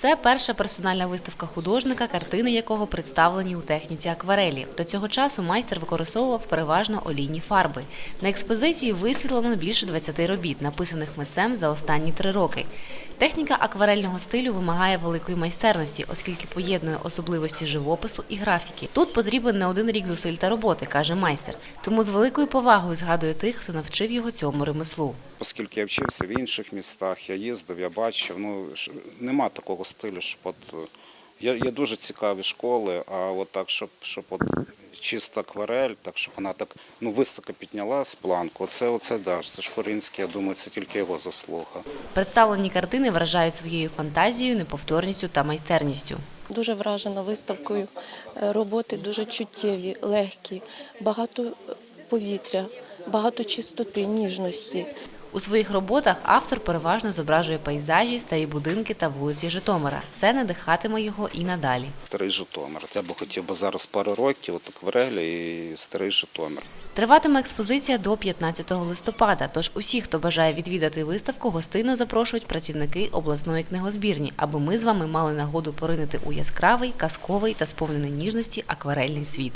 Це перша персональна виставка художника, картини якого представлені у техніці акварелі. До цього часу майстер використовував переважно олійні фарби. На експозиції висвітлено більше 20 робіт, написаних митцем за останні три роки. Техніка акварельного стилю вимагає великої майстерності, оскільки поєднує особливості живопису і графіки. Тут потрібен не один рік зусиль та роботи, каже майстер. Тому з великою повагою згадує тих, хто навчив його цьому ремеслу. Оскільки я вчився в інших містах, я їздив, я бачив. Ну нема такого стилю, щоб от е, є, є дуже цікаві школи, а от так, щоб, щоб от чиста акварель, так щоб вона так ну високо піднялась планку. Оце, оце да, це ж Шкоринський, я думаю, це тільки його заслуга. Представлені картини вражають своєю фантазією, неповторністю та майстерністю. Дуже вражена виставкою. Е, Роботи дуже чуттєві, легкі, багато повітря, багато чистоти, ніжності. У своїх роботах автор переважно зображує пейзажі, старі будинки та вулиці Житомира. Це надихатиме його і надалі. Старий Житомир. Я би хотів би зараз пару років, от акварель і старий Житомир. Триватиме експозиція до 15 листопада. Тож усі, хто бажає відвідати виставку, гостинно запрошують працівники обласної книгозбірні, аби ми з вами мали нагоду поринути у яскравий, казковий та сповнений ніжності акварельний світ.